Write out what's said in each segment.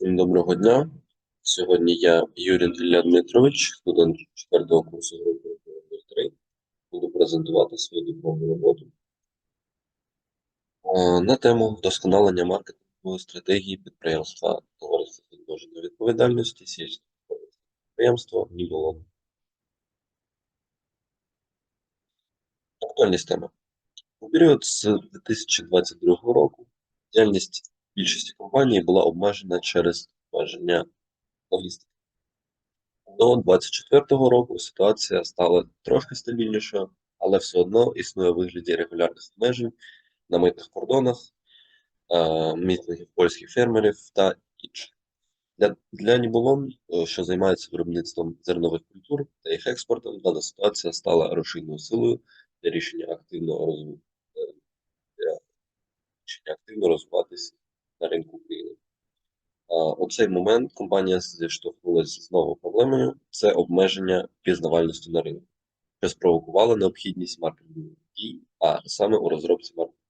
Всім доброго дня. Сьогодні я Юрій Ілля Дмитрович, студент 4 курсу групи 03. Буду презентувати свою дипломну роботу Е, на тему вдосконалення маркетингової стратегії підприємства товариства з обмеженою відповідальності сільського підприємства Ніболон. Актуальність теми. У період з 2022 року діяльність більшості компаній була обмежена через обмеження логістики. До 2024 року ситуація стала трошки стабільнішою, але все одно існує вигляді регулярних обмежень на митних кордонах, е, мітингів польських фермерів та інших. Для, для Ніболон, е, що займається виробництвом зернових культур та їх експортом, дана ситуація стала рушійною силою для рішення активного розвитку рішення активно розвиватися на ринку України. У цей момент компанія зіштовхнулася з новою проблемою це обмеження пізнавальності на ринку, що спровокувало необхідність маркетингових дій, а саме у розробці маркетингу.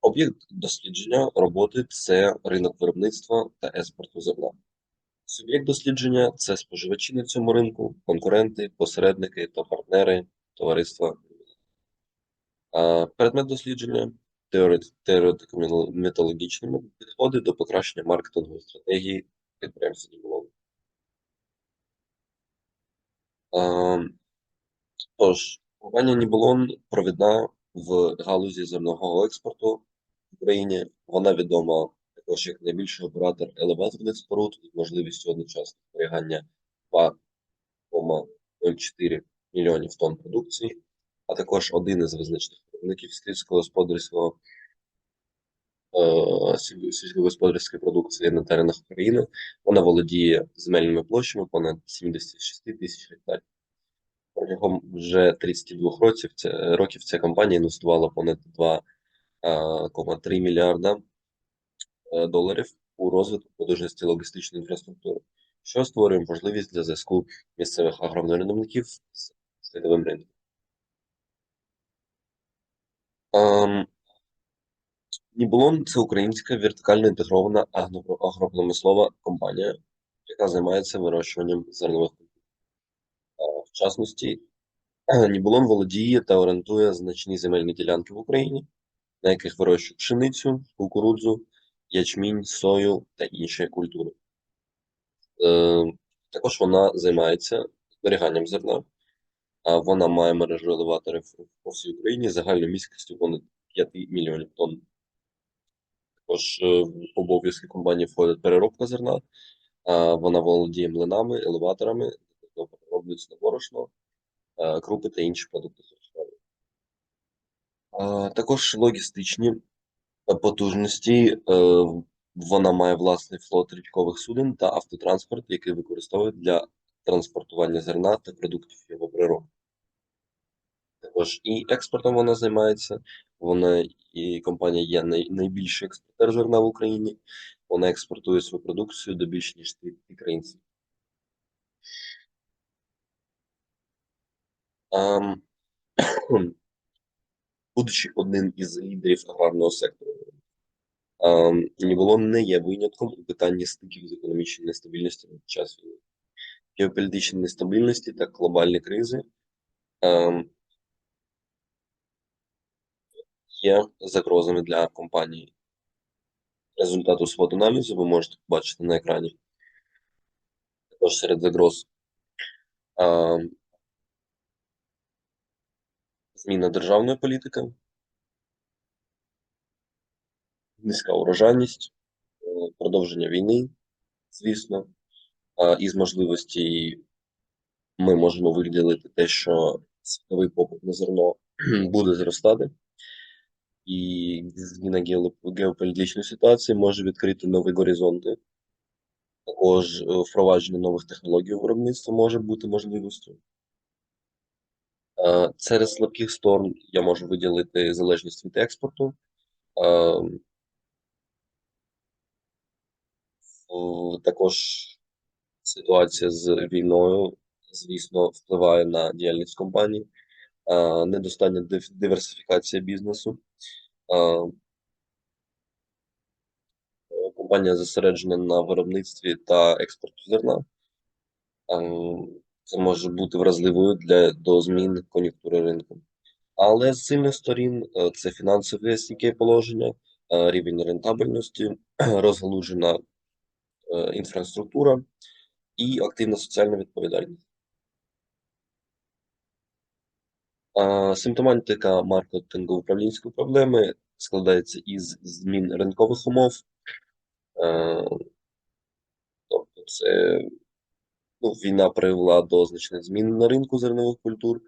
Об'єкт дослідження роботи це ринок виробництва та експорту зерна. Суб'єкт дослідження це споживачі на цьому ринку, конкуренти, посередники та партнери товариства. Предмет дослідження теоретико-методологічними підходи до покращення маркетингової стратегії підприємства Ніболон. Тож, компанія Ніболон провідна в галузі зернового експорту в Україні. Вона відома також як найбільший оператор елеваторних споруд з можливістю одночасного зберігання 2,04 мільйонів тонн продукції, а також один із визначних виробників сільськогосподарського е, сільськогосподарської продукції на теренах України. Вона володіє земельними площами понад 76 тисяч гектарів. Протягом вже 32 років, ця, років ця компанія інвестувала понад 2,3 е, мільярда е, доларів у розвиток потужності логістичної інфраструктури, що створює можливість для зв'язку місцевих агровиробників з світовим ринком. Um, Нібулон це українська вертикально інтегрована агропромислова компанія, яка займається вирощуванням зернових культур. В частності, Нібулон володіє та орендує значні земельні ділянки в Україні, на яких вирощують пшеницю, кукурудзу, ячмінь, сою та інші культури. Е, також вона займається зберіганням зерна. Вона має мережу елеваторів по всій Україні загальною міськістю понад 5 мільйонів тонн. Також е, в обов'язки компанії входить переробка зерна. Вона володіє млинами, елеваторами, перероблюється на борошно, крупи та інші продукти харчування. Також логістичні потужності. Е, вона має власний флот річкових суден та автотранспорт, який використовують для транспортування зерна та продуктів його переробки. Також і експортом вона займається. Вона і компанія є найбільший експортер зерна в Україні. Вона експортує свою продукцію до більш ніж 30 країн. Будучи одним із лідерів аграрного сектору, Ніволон не є винятком у питанні стиків з економічною нестабільністю під час війни. Геополітичні нестабільності та глобальні кризи є загрозами для компанії. Результату свого аналізу ви можете побачити на екрані. Також серед загроз зміна державної політики, низька урожайність, е, продовження війни, звісно, із можливості ми можемо виділити те, що світовий попит на зерно буде зростати і зміна геополітичної ситуації може відкрити нові горизонти. Також е, впровадження нових технологій виробництва може бути можливістю. Серед слабких сторон я можу виділити залежність від експорту. Також ситуація з війною, звісно, впливає на діяльність компанії, недостатня диверсифікація бізнесу Компанія зосереджена на виробництві та експорту зерна. Це може бути вразливою для до змін кон'юнктури ринку. Але з сильних сторін е, це фінансове стійке положення, е, рівень рентабельності, розгалужена е, інфраструктура і активна соціальна відповідальність. Симптоматика маркетингу управлінської проблеми складається із змін ринкових умов, тобто це ну, війна привела до значних змін на ринку зернових культур,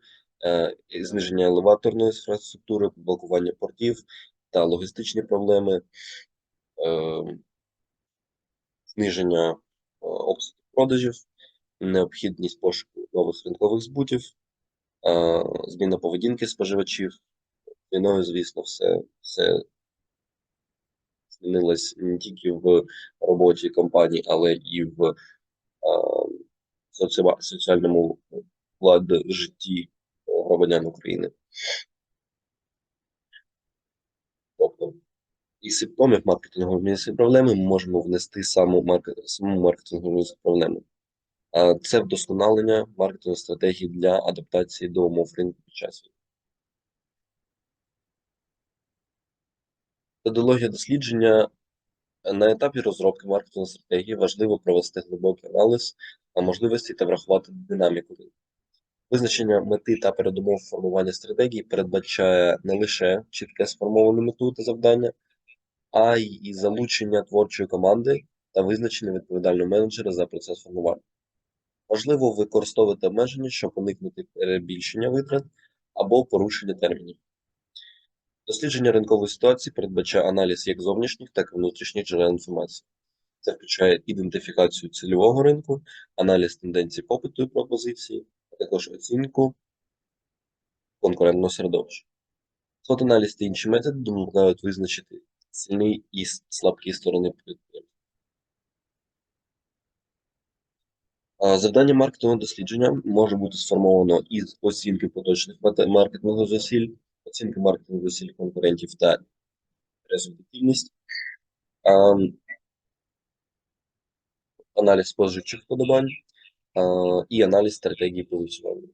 зниження елеваторної інфраструктури, блокування портів та логістичні проблеми, зниження обсягів продажів, необхідність пошуку нових ринкових збутів зміна поведінки споживачів. Війною, звісно, все все змінилось не тільки в роботі компаній, але і в соціальному владі житті громадян України. Тобто, із симптомів маркетингової проблеми ми можемо внести саму маркет, саму маркетингову проблему. Це вдосконалення маркетингової стратегії для адаптації до умов ринку під час війни. Методологія дослідження на етапі розробки маркетингової стратегії важливо провести глибокий аналіз можливості та врахувати динаміку ринку. Визначення мети та передумов формування стратегії передбачає не лише чітке сформовану мету та завдання, а й залучення творчої команди та визначення відповідального менеджера за процес формування. Важливо використовувати обмеження, щоб уникнути перебільшення витрат або порушення термінів. Дослідження ринкової ситуації передбачає аналіз як зовнішніх, так і внутрішніх джерел інформації. Це включає ідентифікацію цільового ринку, аналіз тенденцій попиту і пропозиції, а також оцінку конкурентного середовища. Фотоаналіз та інші методи допомагають визначити сильні і слабкі сторони підприємства. Завдання маркетингового дослідження може бути сформовано із оцінки поточних маркетингових зусиль, оцінки маркетингових зусиль конкурентів та результативність, аналіз споживчих вподобань і аналіз стратегії позиціонування.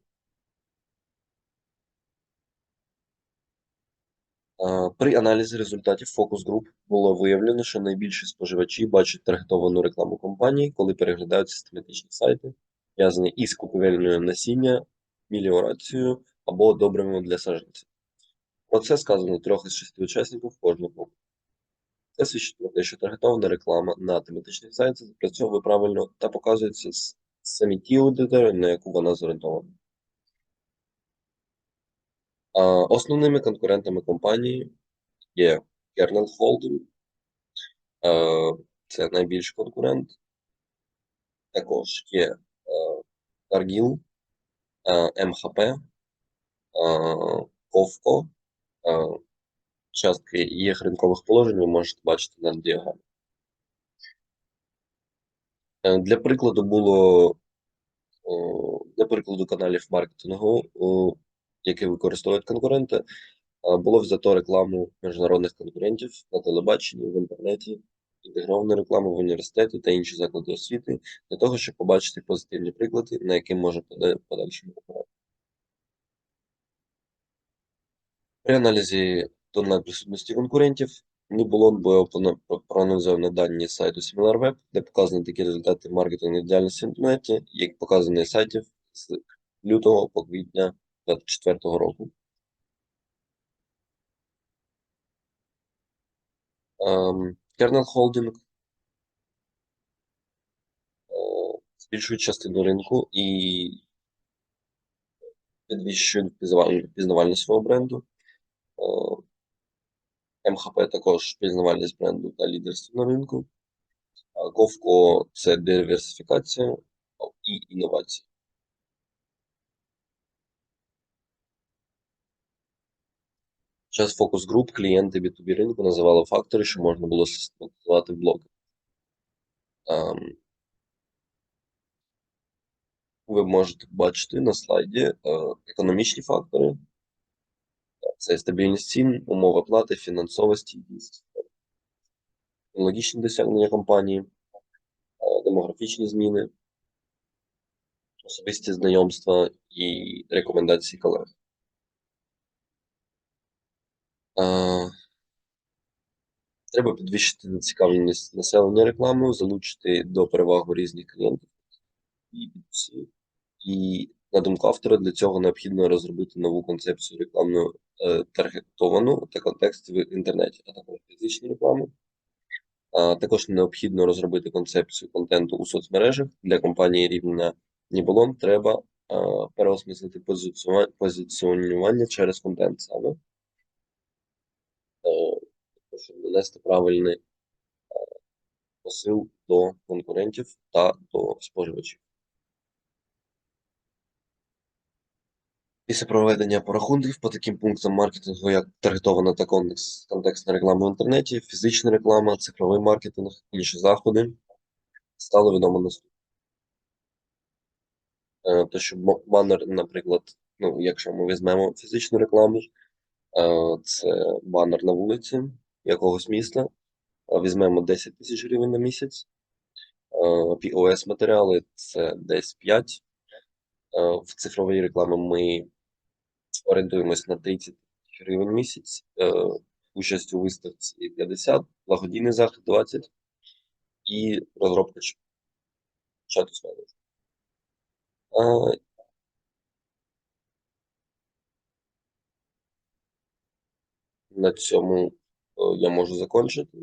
При аналізі результатів фокус груп було виявлено, що найбільші споживачі бачать таргетовану рекламу компанії, коли переглядають систематичні сайти, зв'язані із купівельною насіння, міліорацією або добрими для саджанців. Про це сказано трьох із шести учасників кожного групи. Це свідчить про те, що таргетована реклама на тематичних сайтах запрацьовує правильно та показується самі ті аудитори, на яку вона зорієнтована. Основними конкурентами компанії є Kernel Holding, це найбільший конкурент. Також є Cargill, МХП, Ковко. Частки їх ринкових положень ви можете бачити на діаграмі. Е, для прикладу було для прикладу каналів маркетингу які використовують конкуренти, було взято рекламу міжнародних конкурентів на телебаченні, в інтернеті, інтегровану рекламу в університеті та інші заклади освіти для того, щоб побачити позитивні приклади, на які може подальшому оперувати. При аналізі тональної присутності конкурентів не було проаналізовано дані сайту SimilarWeb, де показані такі результати маркетингової діяльності в інтернеті, як показані сайтів з лютого по квітня 2024 року. Kernel Holding збільшують частину ринку і підвищують пізнавальність свого бренду. МХП також пізнавальність бренду та лідерство на ринку. Ковко це диверсифікація і інновація. Час фокус груп клієнти B2B ринку називали фактори, що можна було систематизувати в блоки. Ем, ви можете бачити на слайді економічні фактори. Це стабільність цін, умови плати, фінансова стійкість, технологічні досягнення компанії, е, демографічні зміни, особисті знайомства і рекомендації колег. Треба підвищити зацікавленість населення рекламою, залучити до перевагу різних клієнтів і B2C. І на думку автора, для цього необхідно розробити нову концепцію рекламну е, таргетовану та контекст в інтернеті, а також фізичну рекламу. Також необхідно розробити концепцію контенту у соцмережах для компанії рівня Ніболон. Треба е, переосмислити позиціонування, через контент саме, щоб донести правильний е, посил до конкурентів та до споживачів. Після проведення порахунків по таким пунктам маркетингу, як таргетована та контекстна реклама в інтернеті, фізична реклама, цифровий маркетинг, інші заходи, стало відомо наступне. Е, То, що банер, наприклад, ну, якщо ми візьмемо фізичну рекламу, е, це банер на вулиці якогось міста, візьмемо 10 тисяч гривень на місяць, POS матеріали це десь 5. Е, В цифровій рекламі ми орієнтуємось на 30 тисяч гривень місяць, участь у виставці 50, благодійний захід 20 і розробка чату з менеджером. На цьому я можу закінчити.